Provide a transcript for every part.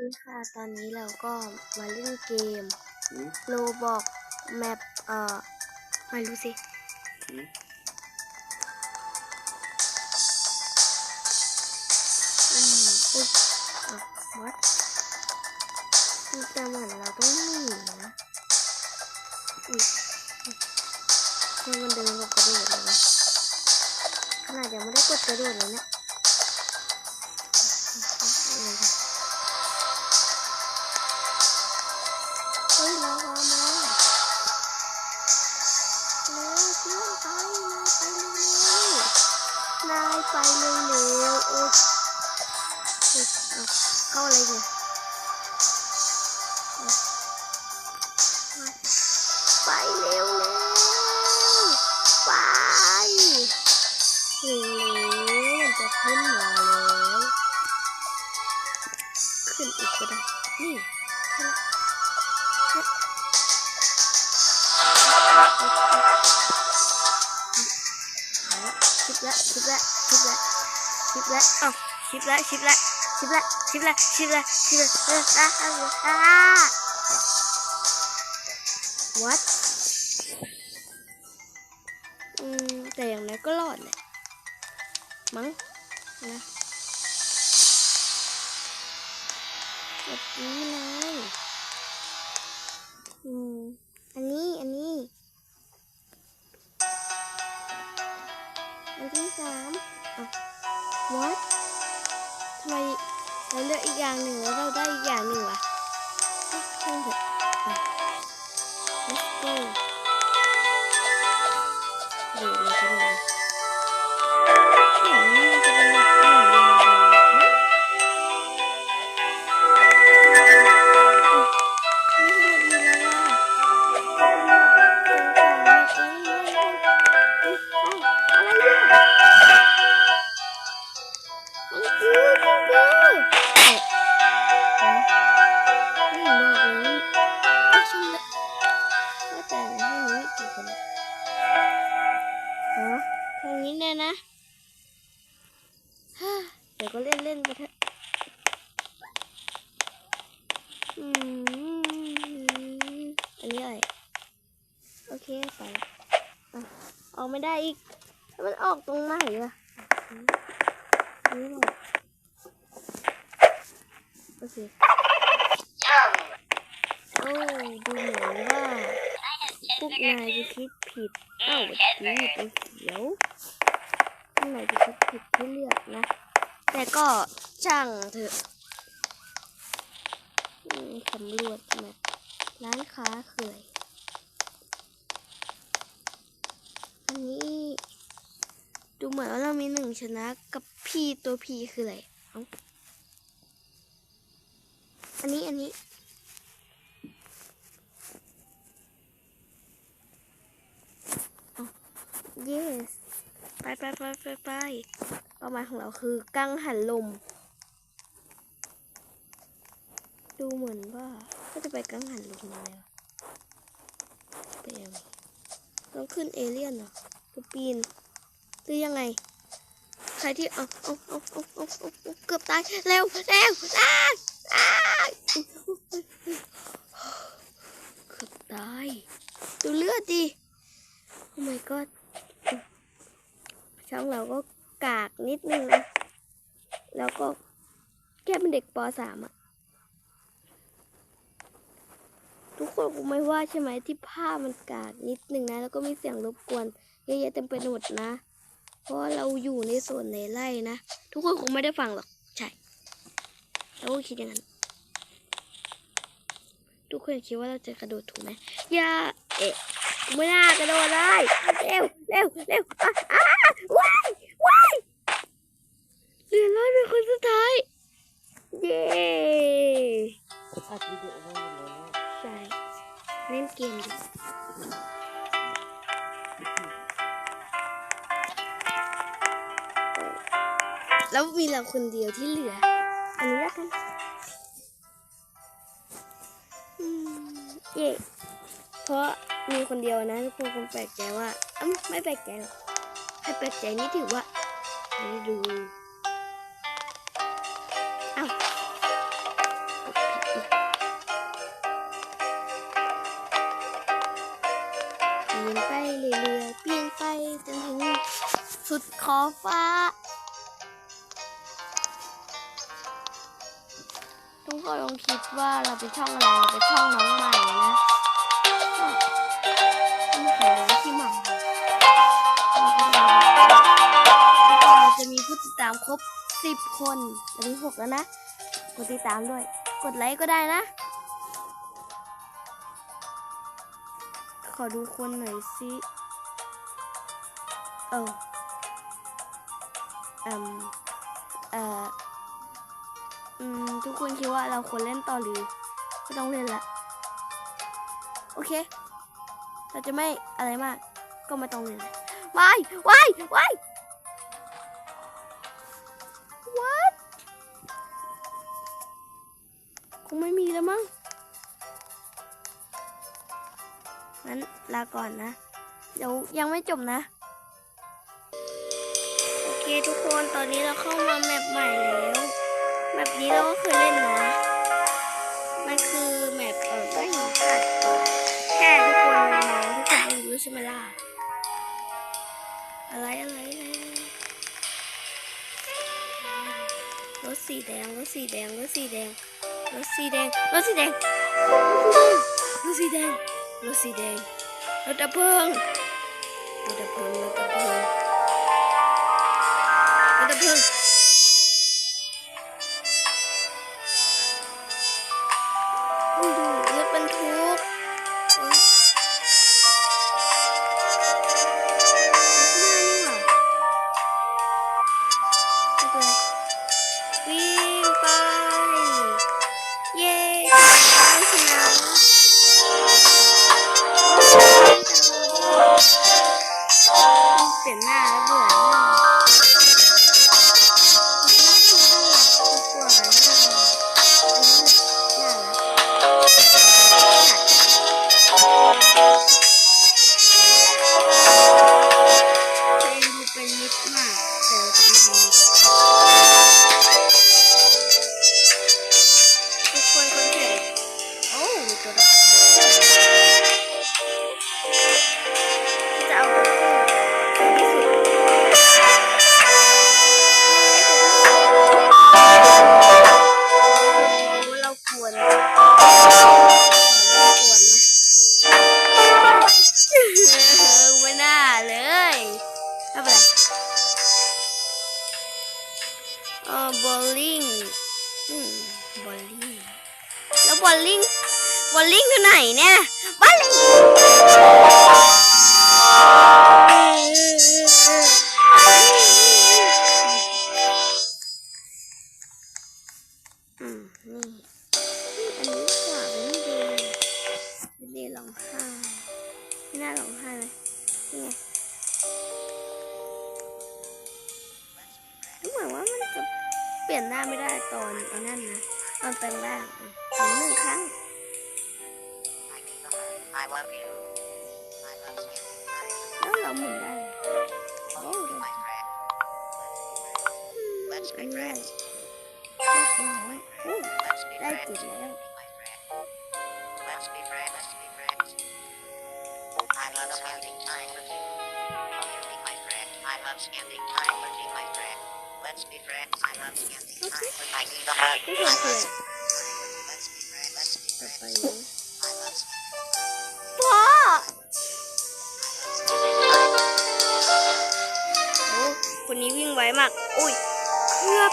นี่ค่ะ ตอนนี้เราก็มาเล่นเกมอืมโลบอกแมปเอ่อไม่รู้สิอืมอืมอุ๊ยอะวัดแต่เหมือนเราต้องหนีนะอุ๊ยให้มันเดินกับกระโดดเลยนะขนาดยังไม่ได้กดกระโดดเลยเนะเไปเร็วๆนายไปเร็วๆโอ๊ยเฮ้ยเอาเข้าอะไรเนี่ย ชิบละเอ้าชิบละชิบละชิบละชิบละชิบละชิบละเอออะอะอะอะ what ไปอออกไม่ได้อีก มันออกตรงไหนอะโอเคโอ้ดูเหมือนว่าพวกนายจะคิดผิดอ้าวดีเขียวพวกนายจะคิดผิดที่เลือกนะ แต่ก็ช่างเถอะสำรวจมาร้านค้าเขื่อย อันนี้ ดูเหมือนว่าเรามีหนึ่งชนะกับพี่ตัวพีคืออะไรอันนี้อันนี้ yes ไปไปไปไปไปเป้าหมายของเราคือกังหันลม ดูเหมือนว่าก็จะไปกังหันลมยังไงวะไปยังไง ต้องขึ้นเอเลี่ยนเหรอตัวปีน หรือยังไง ใครที่เอาเอาเอาเอาเอาเอาเอาเกือบตายเร็วเร็วอ้าอ้าเกือบตายดูเลือดดิโอ้ my god ช่องเราก็กากนิดนึงนะแล้วก็แค่เป็นเด็กป .3 อะ ทุกคนคงไม่ว่าใช่ไหมที่ภามันกากนิดหนึ่งนะ แล้วก็มีเสียงรบกวนเยอะแยะเต็มไปหมดนะ เพราะเราอยู่ในส่วนในไร่นะ ทุกคนคงไม่ได้ฟังหรอก ใช่เราก็คิดอย่างนั้น ทุกคนคิดว่าเราจะกระโดดถูกไหมอย่าเอ๊ะไม่น่ากระโดดเลยเร็วเร็วเร็วอะอะว้ายว้ายเหลือรอดเป็นคนสุดท้าย เย้ เล่นเกมดิแล้วมีเราคนเดียวที่เหลือ อันนี้แล้วกันเย่เพราะมีคนเดียวนะทุกคนคงแปลกใจว่าอ้าไม่แปลกใจหรอกให้แปลกใจนี่ถือว่าไม่ได้ดู ฟ้าทุกคนลองคิดว่าเราเป็นช่องอะไรเราเป็นช่องน้องใหม่นะต้องขอที่หม่ำเราจะมีผู้ติดตามครบ10คนตอนนี้6แล้วนะ กดติดตามด้วย กดไลค์ก็ได้นะ ขอดูคนหน่อยสิ เออ อืมเอ่ออืมทุกคนคิดว่าเราควรเล่นต่อหรือไม่ต้องเล่นละโอเค เราจะไม่อะไรมาก ก็ไม่ต้องเล่นละวายวายวาย what คงไม่มีแล้วมั้งงั้นลาก่อนนะ เดี๋ยวยังไม่จบนะ คทุกคนตอนนี้เราเข้ามาแมปใหม่แล้วแมปนี้เราก็เคยเล่นนะมันคือแมปเออไม่ห็นขาดแค่ทุกคนน้องทุกคนรู้ใช่ไหมล่ะอะไรอะไรอะไรรถสีแดงรถสีแดงรถสีแดงรถสีแดงรถสีแดงรถสีแดงรถสีแดงรถดับเพลิงรถดับเพลิงรถดับเพลิง รถ ลี่ยนหน้าไม่ได้ตอนไอ้นั่นนะตอนแปลงร่างอืมหนึ่งครั้ง I love you. I love you. แล้วเราหมุนได้โอ้เดี๋ยว My friend. อืม Let's อั be นนี้ได้ friends. เล็กน้อยโอ้ Let's be ได้ friends. จุดแล้ว My friend. Let's be friends. Let's be friends. I love spending time with you. Will you be my friend? I love spending time with you, my friend. Let's be friends. I love spending time with I need a hug. ไม่เคย I เปลี่ย love น Let's be friends. Let's be ต่อไป friends. นี้ I love พ่อโอ้คนนี้วิ่งไวมาก อุ้ยเกือบ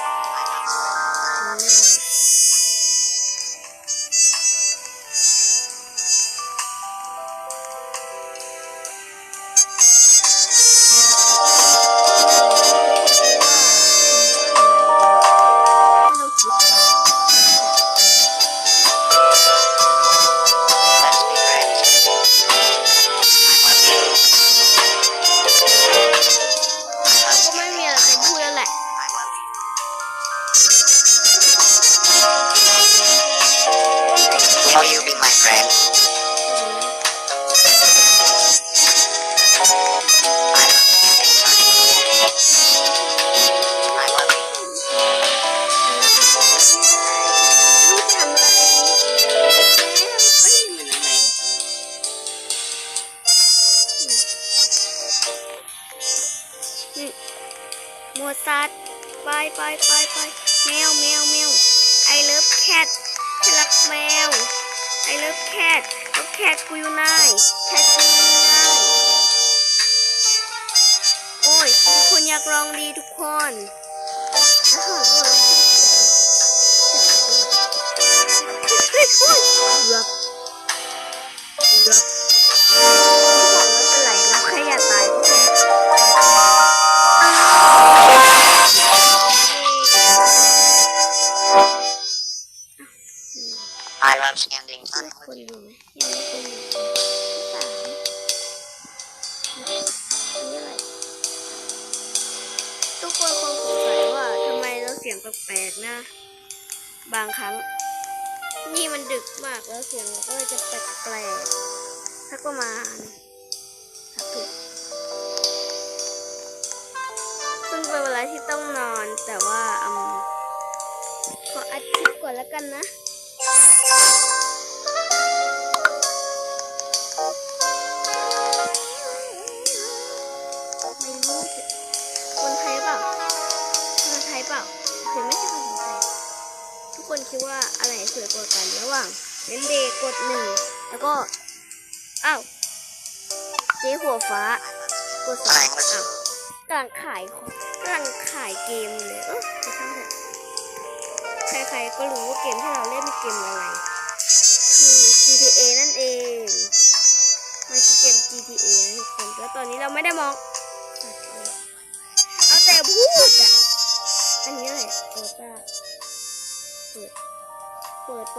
ทุกคนอยากลองดีทุกคน แปลกๆนะ บางครั้ง นี่มันดึกมากแล้วเสียงก็จะแปลกๆสักประมาณสักถุกซึ่งเป็นเวลาที่ต้องนอนแต่ว่าอืมขออัดคลิปก่อนแล้วกันนะ คนคิดว่าอะไรสวยกว่ากันระหว่างเล่นเดย์กดหนึ่งแล้วก็อ้าวเจ๊หัวฟ้ากดสองอ้าวกำลังขายของกำลังขายเกมเลยเออจะทำเถอะใครๆก็รู้ว่าเกมที่เราเล่นเป็นเกมอะไรคือ GTA นั่นเองมันคือเกม GTA นะทุกคนแล้วตอนนี้เราไม่ได้มอง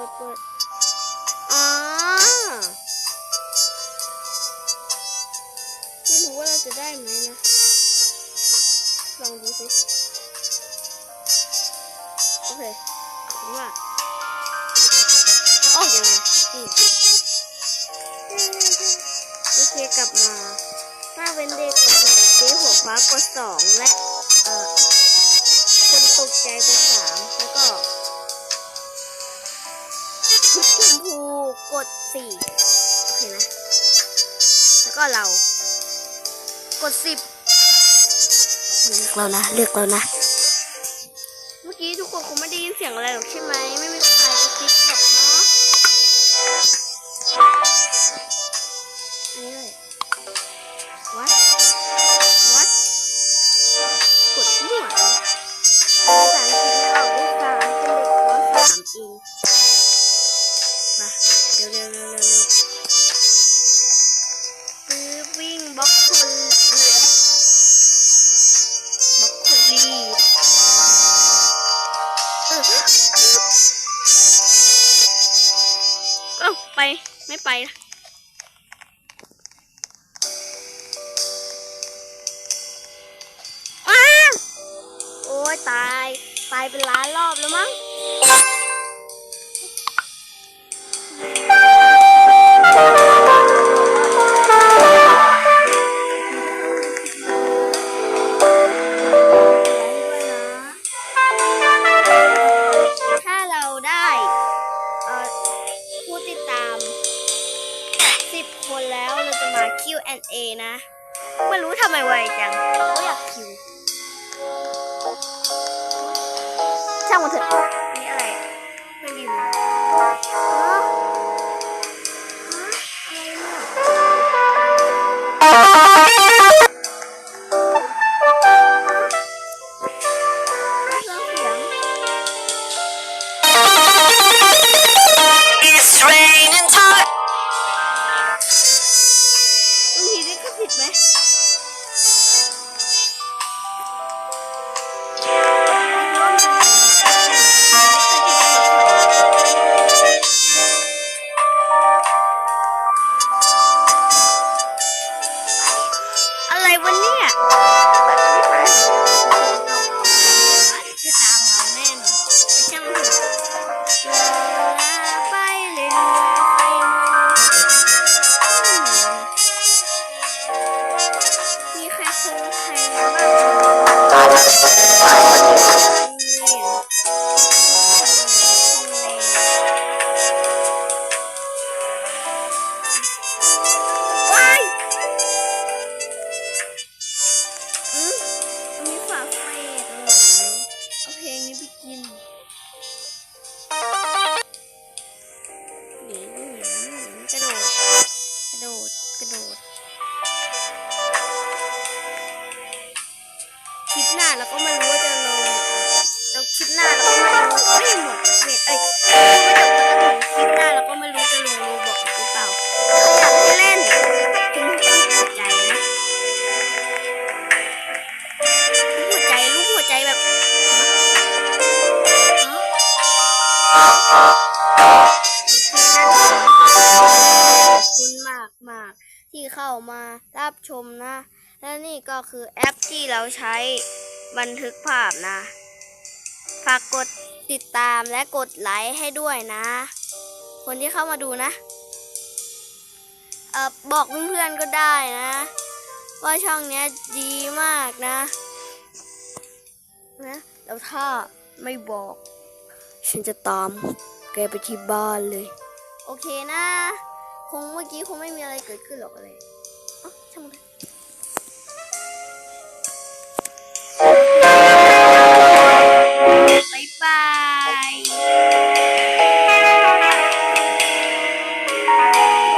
ดเปิดเปิดอ๋อไม่รู้ว่าเราจะได้ไหมนะ ลองดูสิโอเคผมว่าจะออกยังไงนี่โอเคกลับมาถ้าเว้นเดย์กดหนึ่งเจ๊หัวฟ้ากดสองและ สี่โอเคนะแล้วก็เรา กดสิบเลือกเรานะ เลือกเรานะ เมื่อกี้ทุกคนคงไม่ได้ยินเสียงอะไรหรอกใช่ไหมไม่มีใคร เป็นล้านรอบแล้วมั้ง นี่อะไร ไม่ดีเลย ก็คือแอปที่เราใช้บันทึกภาพนะ ฝากกดติดตามและกดไลค์ให้ด้วยนะ คนที่เข้ามาดูนะ เออบอกเพื่อนๆก็ได้นะ ว่าช่องนี้ดีมากนะนะแล้วถ้าไม่บอก ฉันจะตามแกไปที่บ้านเลย โอเคนะ คงเมื่อกี้คงไม่มีอะไรเกิดขึ้นหรอกอะไรอ๋อช่างมัน